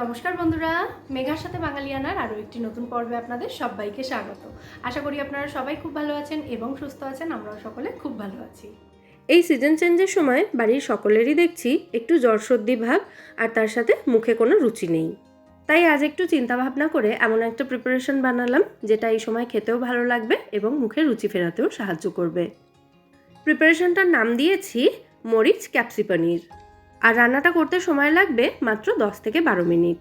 নমস্কার বন্ধুরা, মেঘার সাথে বাঙালিয়ানার আরও একটি নতুন পর্বে আপনাদের সবাইকে স্বাগত। আশা করি আপনারা সবাই খুব ভালো আছেন এবং সুস্থ আছেন, আমরাও সকলে খুব ভালো আছি। এই সিজন চেঞ্জের সময় বাড়ির সকলেরই দেখছি একটু জ্বর সর্দি ভাব আর তার সাথে মুখে কোনো রুচি নেই। তাই আজ একটু চিন্তা ভাবনা করে এমন একটা প্রিপারেশন বানালাম, যেটা এই সময় খেতেও ভালো লাগবে এবং মুখে রুচি ফেরাতেও সাহায্য করবে। প্রিপারেশনটার নাম দিয়েছি মরিচ ক্যাপসি পনির। আর রান্নাটা করতে সময় লাগবে মাত্র দশ থেকে বারো মিনিট।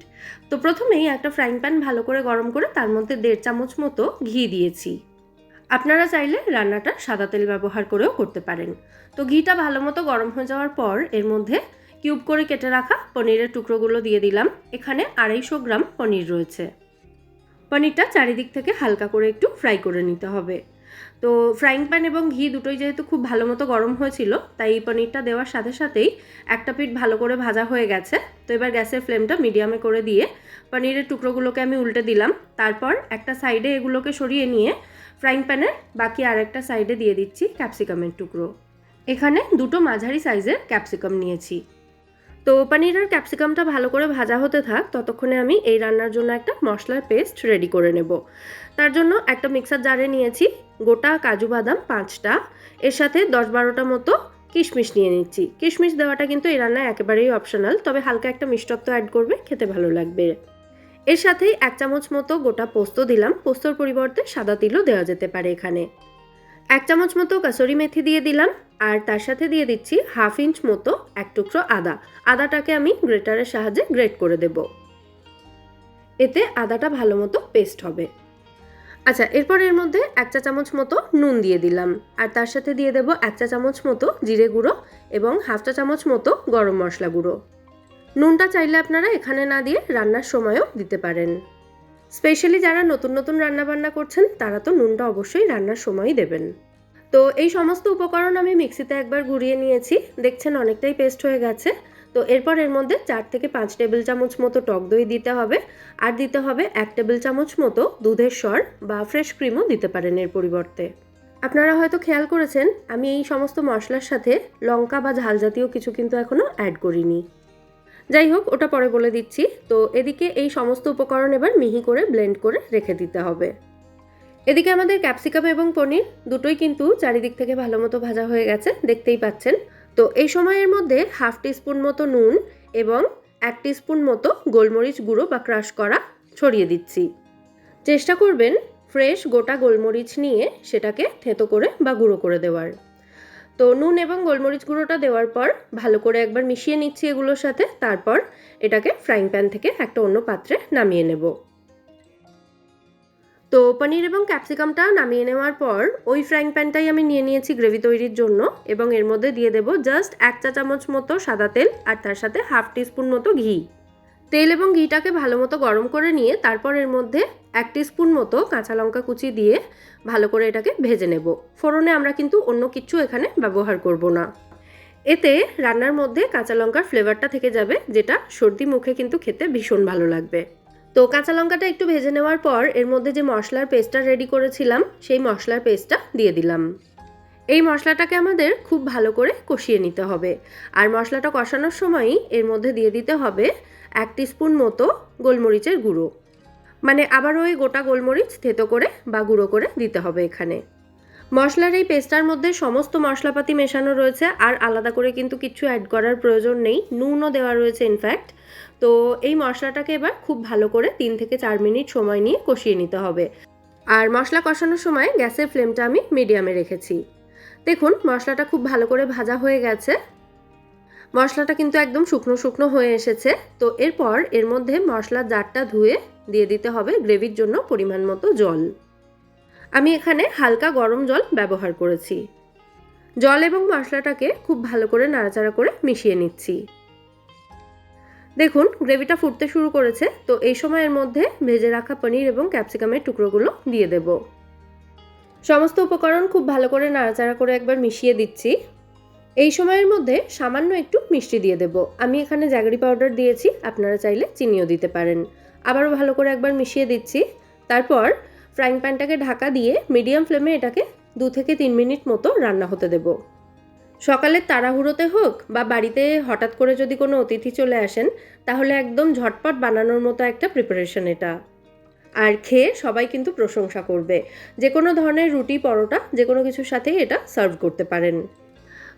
তো প্রথমেই একটা ফ্রাইং প্যান ভালো করে গরম করে তার মধ্যে দেড় চামচ মতো ঘি দিয়েছি। আপনারা চাইলে রান্নাটা সাদা তেল ব্যবহার করেও করতে পারেন। তো ঘিটা ভালো মতো গরম হয়ে যাওয়ার পর এর মধ্যে কিউব করে কেটে রাখা পনিরের টুকরোগুলো দিয়ে দিলাম। এখানে আড়াইশো গ্রাম পনির রয়েছে। পনিরটা চারিদিক থেকে হালকা করে একটু ফ্রাই করে নিতে হবে। তো ফ্রাইং প্যান এবং ঘি দুটোই যেহেতু খুব ভালো মতো গরম হয়েছিল, তাই পনিরটা দেওয়ার সাথে সাথেই একটা পিঠ ভালো করে ভাজা হয়ে গেছে। তো এবার গ্যাসের ফ্লেমটা মিডিয়ামে করে দিয়ে পনিরের টুকরোগুলোকে আমি উল্টে দিলাম। তারপর একটা সাইডে এগুলোকে সরিয়ে নিয়ে ফ্রাইং প্যানের বাকি আরেকটা সাইডে দিয়ে দিচ্ছি ক্যাপসিকামের টুকরো। এখানে দুটো মাঝারি সাইজের ক্যাপসিকাম নিয়েছি। তো পানির আর ক্যাপসিকামটা ভালো করে ভাজা হতে থাক, ততক্ষণে আমি এই রান্নার জন্য একটা মশলার পেস্ট রেডি করে নেব। তার জন্য একটা মিক্সার জারে নিয়েছি, গোটা কাজু বাদাম পাঁচটা, এর সাথে দশ বারোটা মতো কিশমিশ নিয়ে নিচ্ছি। কিশমিশ দেওয়াটা কিন্তু এই রান্নায় একেবারেই অপশনাল, তবে হালকা একটা মিষ্টত্ব অ্যাড করবে, খেতে ভালো লাগবে। এর সাথেই এক চামচ মতো গোটা পোস্ত দিলাম, পোস্তর পরিবর্তে সাদা তিলও দেওয়া যেতে পারে এখানে। এক চামচ মতো কাসুরি মেথি দিয়ে দিলাম, আর তার সাথে দিয়ে দিচ্ছি হাফ ইঞ্চ মতো এক টুকরো আদা। আদাটাকে আমি গ্রেটারের সাহায্যে গ্রেট করে দেব। এতে আদাটা ভালো মতো পেস্ট হবে। আচ্ছা এরপর এর মধ্যে এক চা চামচ মতো নুন দিয়ে দিলাম, আর তার সাথে দিয়ে দেব এক চা চামচ মতো জিরে গুঁড়ো এবং হাফ চা চামচ মতো গরম মশলা গুঁড়ো। নুনটা চাইলে আপনারা এখানে না দিয়ে রান্নার সময়ও দিতে পারেন। স্পেশালি যারা নতুন নতুন রান্না বান্না করছেন, তারা তো নুনটা অবশ্যই রান্নার সময়ই দেবেন। তো এই সমস্ত উপকরণ আমি মিক্সিতে একবার ঘুরিয়ে নিয়েছি। দেখছেন অনেকটাই পেস্ট হয়ে গেছে। তো এরপর এর মধ্যে চার থেকে পাঁচ টেবিল চামচ মতো টক দই দিতে হবে। আর দিতে হবে এক টেবিল চামচ মতো দুধের স্বর বা ফ্রেশ ক্রিমও দিতে পারেন এর পরিবর্তে। আপনারা হয়তো খেয়াল করেছেন, আমি এই সমস্ত মশলার সাথে লঙ্কা বা ঝাল জাতীয় কিছু কিন্তু এখনও অ্যাড করিনি। যাই হোক, ওটা পরে বলে দিচ্ছি। তো এদিকে এই সমস্ত উপকরণ এবার মিহি করে ব্লেন্ড করে রেখে দিতে হবে। এদিকে আমাদের ক্যাপসিকাম এবং পনির দুটোই কিন্তু চারিদিক থেকে ভালো মতো ভাজা হয়ে গেছে, দেখতেই পাচ্ছেন। তো এই সময়ের মধ্যে হাফ টিস্পুন মতো নুন এবং এক টিস্পুন মতো গোলমরিচ গুঁড়ো বা ক্রাশ করা ছড়িয়ে দিচ্ছি। চেষ্টা করবেন ফ্রেশ গোটা গোলমরিচ নিয়ে সেটাকে থেতো করে বা গুঁড়ো করে দেওয়ার। তো নুন এবং গোলমরিচ গুঁড়োটা দেওয়ার পর ভালো করে একবার মিশিয়ে নিচ্ছি এগুলোর সাথে। তারপর এটাকে ফ্রাইং প্যান থেকে একটা অন্য পাত্রে নামিয়ে নেব। তো পনির এবং ক্যাপসিকামটা নামিয়ে নেওয়ার পর ওই ফ্রাইং প্যানটাই আমি নিয়ে নিয়েছি গ্রেভি তৈরির জন্য এবং এর মধ্যে দিয়ে দেব জাস্ট এক চা চামচ মতো সাদা তেল আর তার সাথে হাফ টিস্পুন মতো ঘি। তেল এবং ঘিটাকে ভালো মতো গরম করে নিয়ে তারপর এর মধ্যে এক স্পুন মতো কাঁচা লঙ্কা কুচি দিয়ে ভালো করে এটাকে ভেজে নেব। ফোড়নে আমরা কিন্তু অন্য কিছু এখানে ব্যবহার করব না। এতে রান্নার মধ্যে কাঁচা লঙ্কার ফ্লেভারটা থেকে যাবে, যেটা সর্দি মুখে কিন্তু খেতে ভীষণ ভালো লাগবে। তো কাঁচা লঙ্কাটা একটু ভেজে নেওয়ার পর এর মধ্যে যে মশলার পেস্টটা রেডি করেছিলাম, সেই মশলার পেস্টটা দিয়ে দিলাম। এই মশলাটাকে আমাদের খুব ভালো করে কষিয়ে নিতে হবে। আর মশলাটা কষানোর সময়ই এর মধ্যে দিয়ে দিতে হবে এক স্পুন মতো গোলমরিচের গুঁড়ো। মানে আবার ওই গোটা গোলমরিচ থেতো করে বা গুঁড়ো করে দিতে হবে এখানে। মশলার এই পেস্টটার মধ্যে সমস্ত মশলাপাতি মেশানো রয়েছে আর আলাদা করে কিন্তু কিছু অ্যাড করার প্রয়োজন নেই, নুনও দেওয়া রয়েছে ইনফ্যাক্ট তো এই মশলাটাকে এবার খুব ভালো করে তিন থেকে চার মিনিট সময় নিয়ে কষিয়ে নিতে হবে। আর মশলা কষানোর সময় গ্যাসের ফ্লেমটা আমি মিডিয়ামে রেখেছি। দেখুন, মশলাটা খুব ভালো করে ভাজা হয়ে গেছে। মশলাটা কিন্তু একদম শুকনো শুকনো হয়ে এসেছে। তো এরপর এর মধ্যে মশলার জারটা ধুয়ে দিয়ে দিতে হবে গ্রেভির জন্য পরিমাণ মতো জল। আমি এখানে হালকা গরম জল ব্যবহার করেছি। জল এবং মশলাটাকে খুব ভালো করে নাড়াচাড়া করে মিশিয়ে নিচ্ছি। দেখুন, গ্রেভিটা ফুটতে শুরু করেছে, তো এই সময়ের মধ্যে ভেজে রাখা পনির এবং ক্যাপসিকামের টুকরোগুলো দিয়ে দেব। সমস্ত উপকরণ খুব ভালো করে নাড়াচাড়া করে একবার মিশিয়ে দিচ্ছি। এই সময়ের মধ্যে সামান্য একটু মিষ্টি দিয়ে দেব। আমি এখানে জ্যাগরি পাউডার দিয়েছি, আপনারা চাইলে চিনিও দিতে পারেন। আবারও ভালো করে একবার মিশিয়ে দিচ্ছি। তারপর ফ্রাইং প্যানটাকে ঢাকা দিয়ে মিডিয়াম ফ্লেমে এটাকে দু থেকে তিন মিনিট মতো রান্না হতে দেব। সকালের তাড়াহুড়োতে হোক বা বাড়িতে হঠাৎ করে যদি কোনো অতিথি চলে আসেন, তাহলে একদম ঝটপট বানানোর মতো একটা প্রিপারেশন এটা। আর খেয়ে সবাই কিন্তু প্রশংসা করবে। যে কোনো ধরনের রুটি, পরোটা, যে কোনো কিছুর সাথেই এটা সার্ভ করতে পারেন।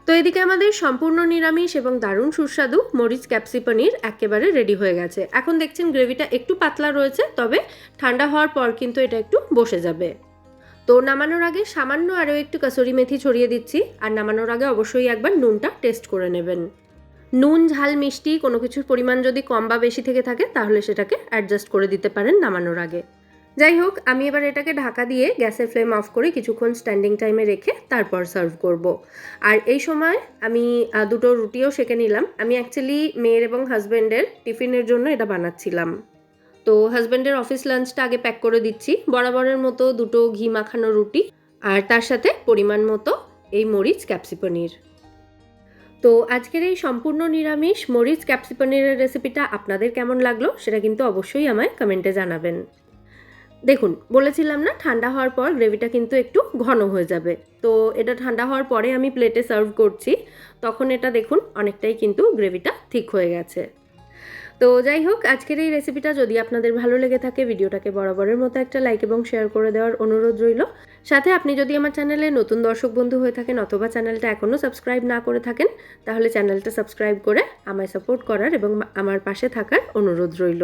তো এদিকে আমাদের সম্পূর্ণ নিরামিষ এবং দারুণ সুস্বাদু মরিচ ক্যাপসি পনির একেবারে রেডি হয়ে গেছে। এখন দেখছেন গ্রেভিটা একটু পাতলা রয়েছে, তবে ঠান্ডা হওয়ার পর কিন্তু এটা একটু বসে যাবে। তো নামানোর আগে সামান্য আরও একটু কাসুরি মেথি ছড়িয়ে দিচ্ছি, আর নামানোর আগে অবশ্যই একবার নুনটা টেস্ট করে নেবেন। নুন, ঝাল, মিষ্টি কোনো কিছুর পরিমাণ যদি কম বা বেশি থেকে থাকে, তাহলে সেটাকে অ্যাডজাস্ট করে দিতে পারেন নামানোর আগে। যাই হোক, আমি এবার এটাকে ঢাকা দিয়ে গ্যাসের ফ্লেম অফ করে কিছুক্ষণ স্ট্যান্ডিং টাইমে রেখে তারপর সার্ভ করব। আর এই সময় আমি দুটো রুটিও সেঁকে নিলাম। আমি অ্যাকচুয়ালি মেয়ের এবং হাজব্যান্ডের টিফিনের জন্য এটা বানাচ্ছিলাম। তো হাজব্যান্ডের অফিস লাঞ্চটা আগে প্যাক করে দিচ্ছি। বরাবরের মতো দুটো ঘি মাখানো রুটি আর তার সাথে পরিমাণ মতো এই মরিচ ক্যাপসি পনির তো আজকের এই সম্পূর্ণ নিরামিষ মরিচ ক্যাপসি পনিরের রেসিপিটা আপনাদের কেমন লাগল সেটা কিন্তু অবশ্যই আমায় কমেন্টে জানাবেন। দেখুন, বলেছিলাম না, ঠান্ডা হওয়ার পর গ্রেভিটা কিন্তু একটু ঘন হয়ে যাবে। তো এটা ঠান্ডা হওয়ার পরে আমি প্লেটে সার্ভ করছি। তখন এটা দেখুন, অনেকটাই কিন্তু গ্রেভিটা ঠিক হয়ে গেছে। তো যাই হোক, আজকের এই রেসিপিটা যদি আপনাদের ভালো লেগে থাকে, ভিডিওটাকে বরাবরের মতো একটা লাইক এবং শেয়ার করে দেওয়ার অনুরোধ রইল। সাথে আপনি যদি আমার চ্যানেলে নতুন দর্শক বন্ধু হয়ে থাকেন অথবা চ্যানেলটা এখনও সাবস্ক্রাইব না করে থাকেন, তাহলে চ্যানেলটা সাবস্ক্রাইব করে আমায় সাপোর্ট করার এবং আমার পাশে থাকার অনুরোধ রইল।